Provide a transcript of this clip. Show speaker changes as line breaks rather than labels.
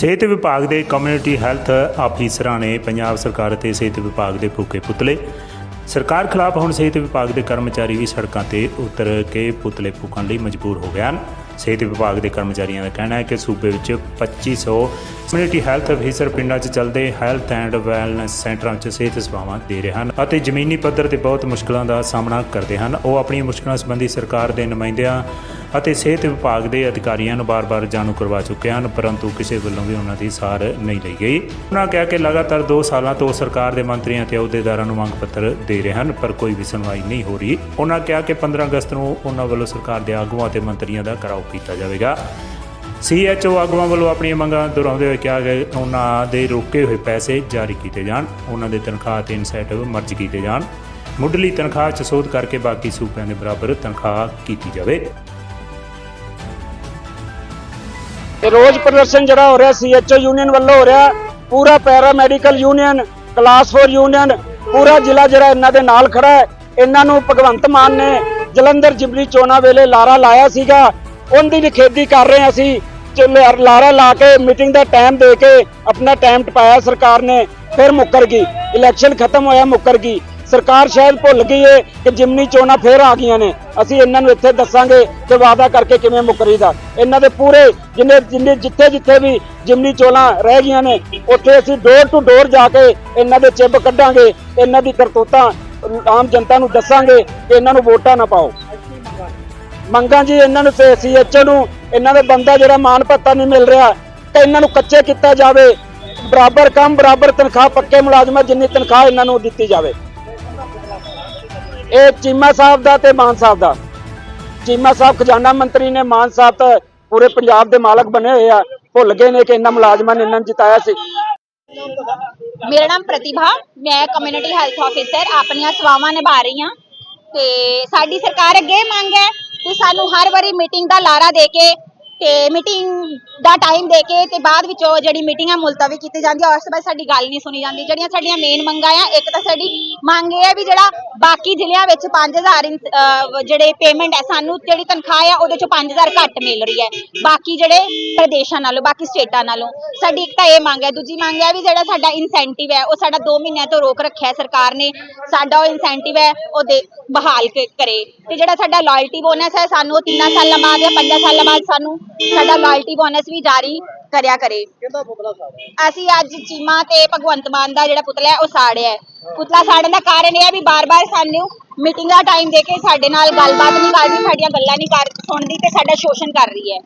ਸਿਹਤ ਵਿਭਾਗ ਦੇ ਕਮਿਊਨਿਟੀ ਹੈਲਥ ਆਫੀਸਰਾਂ ਨੇ ਪੰਜਾਬ ਸਰਕਾਰ ਅਤੇ ਸਿਹਤ ਵਿਭਾਗ ਦੇ ਫੂਕੇ ਪੁਤਲੇ, ਸਰਕਾਰ ਖਿਲਾਫ ਹੁਣ ਸਿਹਤ ਵਿਭਾਗ ਦੇ ਕਰਮਚਾਰੀ ਵੀ ਸੜਕਾਂ ਤੇ ਉਤਰ ਕੇ ਪੁਤਲੇ ਫੂਕਣ ਲਈ ਮਜਬੂਰ ਹੋ ਗਏ ਹਨ। ਸਿਹਤ ਵਿਭਾਗ ਦੇ ਕਰਮਚਾਰੀਆਂ ਦਾ ਕਹਿਣਾ ਹੈ ਕਿ ਸੂਬੇ ਵਿੱਚ 2500 ਕਮਿਊਨਿਟੀ ਹੈਲਥ ਅਫੀਸਰ ਪਿੰਡਾਂ 'ਚ ਚੱਲਦੇ ਹੈਲਥ ਐਂਡ ਵੈਲਨੈਸ ਸੈਂਟਰਾਂ 'ਚ ਸਿਹਤ ਸੇਵਾਵਾਂ ਦੇ ਰਹੇ ਹਨ ਅਤੇ ਜ਼ਮੀਨੀ ਪੱਧਰ ਤੇ ਬਹੁਤ ਮੁਸ਼ਕਲਾਂ ਦਾ ਸਾਹਮਣਾ ਕਰਦੇ ਹਨ। ਉਹ ਆਪਣੀਆਂ ਮੁਸ਼ਕਲਾਂ ਸੰਬੰਧੀ ਸਰਕਾਰ ਦੇ ਨੁਮਾਇੰਦਿਆਂ ਅਤੇ ਸਿਹਤ ਵਿਭਾਗ ਦੇ ਅਧਿਕਾਰੀਆਂ ਨੂੰ ਬਾਰ-ਬਾਰ ਜਾਣੂ ਕਰਵਾ ਚੁੱਕੇ ਹਨ, ਪਰੰਤੂ ਕਿਸੇ ਵੱਲੋਂ ਵੀ ਉਹਨਾਂ ਦੀ ਸਾਰ ਨਹੀਂ ਲਈ ਗਈ। ਉਹਨਾਂ ਕਿਹਾ ਕਿ ਲਗਾਤਾਰ 2 ਸਾਲਾਂ ਤੋਂ ਸਰਕਾਰ ਦੇ ਮੰਤਰੀਆਂ ਤੇ ਅਹੁਦੇਦਾਰਾਂ ਨੂੰ ਮੰਗ ਪੱਤਰ ਦੇ ਰਹੇ ਹਨ, ਪਰ ਕੋਈ ਵੀ ਸੁਣਵਾਈ ਨਹੀਂ ਹੋ ਰਹੀ। ਉਹਨਾਂ ਕਿਹਾ ਕਿ 15 ਅਗਸਤ ਨੂੰ ਉਹਨਾਂ ਵੱਲੋਂ ਸਰਕਾਰ ਦੇ ਆਗੂਆਂ ਤੇ ਮੰਤਰੀਆਂ ਦਾ ਕਰਾਓ ਕੀਤਾ ਜਾਵੇਗਾ। ਸੀਐਚਓ ਆਗੂਆਂ ਵੱਲੋਂ ਆਪਣੀਆਂ ਮੰਗਾਂ ਦੁਹਰਾਉਂਦੇ ਹੋਏ ਕਿਹਾ ਕਿ ਉਹਨਾਂ ਦੇ ਰੋਕੇ ਹੋਏ ਪੈਸੇ ਜਾਰੀ ਕੀਤੇ ਜਾਣ, ਉਹਨਾਂ ਦੇ ਤਨਖਾਹ ਤੇ ਇਨਸੈਂਟਿਵ ਮਰਜ ਕੀਤੇ ਜਾਣ। ਮੁੱਢਲੀ ਤਨਖਾਹ 'ਚ ਸੋਧ ਕਰਕੇ ਬਾਕੀ ਸੂਬਿਆਂ ਦੇ ਬਰਾਬਰ ਤਨਖਾਹ ਕੀਤੀ ਜਾਵੇ।
ਇਹ ਰੋਜ਼ ਪ੍ਰਦਰਸ਼ਨ ਜਿਹੜਾ ਹੋ ਰਿਹਾ ਸੀਐਚਓ ਯੂਨੀਅਨ ਵੱਲੋਂ ਹੋ ਰਿਹਾ, ਪੂਰਾ para medical union class 4 union ਪੂਰਾ ਜ਼ਿਲ੍ਹਾ ਜਿਹੜਾ ਇਹਨਾਂ ਦੇ ਨਾਲ ਖੜਾ ਹੈ। ਇਹਨਾਂ ਨੂੰ ਭਗਵੰਤ ਮਾਨ ਨੇ ਜਲੰਧਰ ਜਿਬਲੀ ਚੋਣਾਂ ਵੇਲੇ ਲਾਰਾ ਲਾਇਆ ਸੀਗਾ। ਉਹਦੀ ਵੀ ਖੇਦੀ ਕਰ ਰਹੇ ਹਾਂ ਅਸੀਂ। ਚਲ- ਲਾਰਾ ਲਾ ਕੇ ਮੀਟਿੰਗ ਦਾ ਟਾਈਮ ਦੇ ਕੇ ਆਪਣਾ ਟਾਈਮ ਟਪਾਇਆ ਸਰਕਾਰ ਨੇ, ਫਿਰ ਮੁੱਕਰ ਗਈ। ਇਲੈਕਸ਼ਨ ਖਤਮ ਹੋਇਆ, ਮੁੱਕਰ ਗਈ। ਸਰਕਾਰ ਸ਼ਾਇਦ ਭੁੱਲ ਗਈ ਏ ਕਿ ਜਿਮਨੀ ਚੋਣਾਂ ਫੇਰ ਆ ਗਈਆਂ ਨੇ। ਅਸੀਂ ਇਹਨਾਂ ਨੂੰ ਇੱਥੇ ਦੱਸਾਂਗੇ ਕਿ ਵਾਅਦਾ ਕਰਕੇ ਕਿਵੇਂ ਮੁੱਕਰੀਦਾ। ਇਹਨਾਂ ਦੇ ਪੂਰੇ ਜਿੰਨੇ ਜਿੰਨੇ, ਜਿੱਥੇ ਜਿੱਥੇ ਵੀ ਜਿਮਨੀ ਚੋਣਾਂ ਰਹਿ ਗਈਆਂ ਨੇ, ਉੱਥੇ ਅਸੀਂ ਡੋਰ ਟੂ ਡੋਰ ਜਾ ਕੇ ਇਹਨਾਂ ਦੇ ਚਿੱਬ ਕੱਢਾਂਗੇ। ਇਹਨਾਂ ਦੀ ਕਰਤੂਤਾਂ ਆਮ ਜਨਤਾ ਨੂੰ ਦੱਸਾਂਗੇ ਕਿ ਇਹਨਾਂ ਨੂੰ ਵੋਟਾਂ ਨਾ ਪਾਓ। ਮੰਗਾਂ ਜੀ, ਇਹਨਾਂ ਨੂੰ ਸੀਐਚਓ ਨੂੰ, ਇਹਨਾਂ ਦੇ ਬੰਦਾ ਜਿਹੜਾ ਮਾਨ ਭੱਤਾ ਨਹੀਂ ਮਿਲ ਰਿਹਾ, ਤੇ ਇਹਨਾਂ ਨੂੰ ਕੱਚੇ ਕੀਤਾ ਜਾਵੇ। ਬਰਾਬਰ ਕੰਮ, ਬਰਾਬਰ ਤਨਖਾਹ, ਪੱਕੇ ਮੁਲਾਜ਼ਮਾਂ ਜਿੰਨੀ ਤਨਖਾਹ ਇਹਨਾਂ ਨੂੰ ਦਿੱਤੀ ਜਾਵੇ। ਇਹ ਚੀਮਾ ਸਾਹਿਬ ਦਾ ਤੇ ਮਾਨ ਸਾਹਿਬ ਦਾ। ਚੀਮਾ ਸਾਹਿਬ ਖਜ਼ਾਨਾ ਮੰਤਰੀ ਨੇ, ਮਾਨ ਸਾਹਿਬ ਤਾਂ ਪੂਰੇ ਪੰਜਾਬ ਦੇ ਮਾਲਕ ਬਣੇ ਹੋਏ ਆ, ਭੁੱਲ ਗਏ ਨੇ ਕਿ ਇਹਨਾਂ ਮੁਲਾਜ਼ਮਾਂ ਨੇ ਇਹਨਾਂ ਨੂੰ ਜਿਤਾਇਆ ਸੀ।
ਮੇਰਾ ਨਾਮ ਪ੍ਰਤਿਭਾ, ਮੈਂ ਕਮਿਊਨਿਟੀ ਹੈਲਥ ਆਫੀਸਰ ਆਪਣੀਆਂ ਸੇਵਾਵਾਂ ਨਿਭਾ ਰਹੀ ਹਾਂ। ਤੇ ਸਾਡੀ ਸਰਕਾਰ ਅੱਗੇ ਮੰਗ ਹੈ ਕਿ ਸਾਨੂੰ ਹਰ ਵਾਰੀ ਮੀਟਿੰਗ ਦਾ ਲਾਰਾ ਦੇ ਕੇ ਤੇ ਮੀਟਿੰਗ ਦਾ ਟਾਈਮ ਦੇ ਕੇ ਤੇ ਬਾਅਦ ਵਿੱਚੋਂ ਜਿਹੜੀ ਮੀਟਿੰਗ ਹੈ ਮੁਲਤਵੀ ਕੀਤੀ ਜਾਂਦੀ ਹੈ ਉਸ ਤੋਂ ਬਾਅਦ ਸਾਡੀ ਗੱਲ ਨਹੀਂ ਸੁਣੀ ਜਾਂਦੀ। ਜਿਹੜੀਆਂ ਸਾਡੀਆਂ ਮੇਨ ਮੰਗਾਂ ਆ, ਇੱਕ ਤਾਂ ਸਾਡੀ ਮੰਗ ਇਹ ਹੈ ਵੀ ਜਿਹੜਾ ਬਾਕੀ ਜ਼ਿਲ੍ਹਿਆਂ ਵਿੱਚ 5000 ਇਨ- ਅਹ ਜਿਹੜੇ ਪੇਮੈਂਟ ਹੈ ਸਾਨੂੰ ਜਿਹੜੀ ਤਨਖਾਹ ਆ, ਉਹਦੇ ਚੋਂ 5000 ਘੱਟ ਮਿਲ ਰਹੀ ਹੈ ਬਾਕੀ ਜਿਹੜੇ ਪ੍ਰਦੇਸ਼ਾਂ ਨਾਲੋਂ, ਬਾਕੀ ਸਟੇਟਾਂ ਨਾਲੋਂ। ਸਾਡੀ ਇੱਕ ਤਾਂ ਇਹ ਮੰਗ ਹੈ ਦੂਜੀ ਮੰਗ ਹੈ ਵੀ ਜਿਹੜਾ ਸਾਡਾ ਇਨਸੈਂਟਿਵ ਹੈ ਉਹ ਸਾਡਾ 2 ਮਹੀਨਿਆਂ ਤੋਂ ਰੋਕ ਰੱਖਿਆ ਸਰਕਾਰ ਨੇ। ਸਾਡਾ ਉਹ ਇਨਸੈਂਟਿਵ ਹੈ ਉਹ ਦੇ ਬਹਾਲ ਕਰੇ। ਤੇ ਜਿਹੜਾ ਸਾਡਾ ਲਾਇਲਟੀ ਬੋਨਸ ਹੈ ਸਾਨੂੰ ਉਹ 3 ਸਾਲਾਂ ਬਾਅਦ ਜਾਂ 5 ਸਾਲਾਂ ਬਾਅਦ ਸਾਨੂੰ ਸਾਡਾ ਲਾਇਲਟੀ ਬੋਨਸ ਵੀ ਜਾਰੀ ਕਰਿਆ ਕਰੇ। ਅਸੀਂ ਅੱਜ ਚੀਮਾ ਤੇ ਭਗਵੰਤ ਮਾਨ ਦਾ ਜਿਹੜਾ ਪੁਤਲਾ ਹੈ ਉਹ ਸਾੜਿਆ ਹੈ। ਪੁਤਲਾ ਸਾੜਨ ਦਾ ਕਾਰਨ ਇਹ ਹੈ ਵੀ ਬਾਰ-ਬਾਰ ਸਾਨੂੰ ਮੀਟਿੰਗ ਦਾ ਟਾਈਮ ਦੇ ਕੇ ਸਾਡੇ ਨਾਲ ਗੱਲਬਾਤ ਨਹੀਂ ਕਰਦੀ ਸਾਡੀਆਂ ਗੱਲਾਂ ਨਹੀਂ ਕਰ ਸੁਣਦੀ ਤੇ ਸਾਡਾ ਸ਼ੋਸ਼ਣ ਕਰ ਰਹੀ ਹੈ।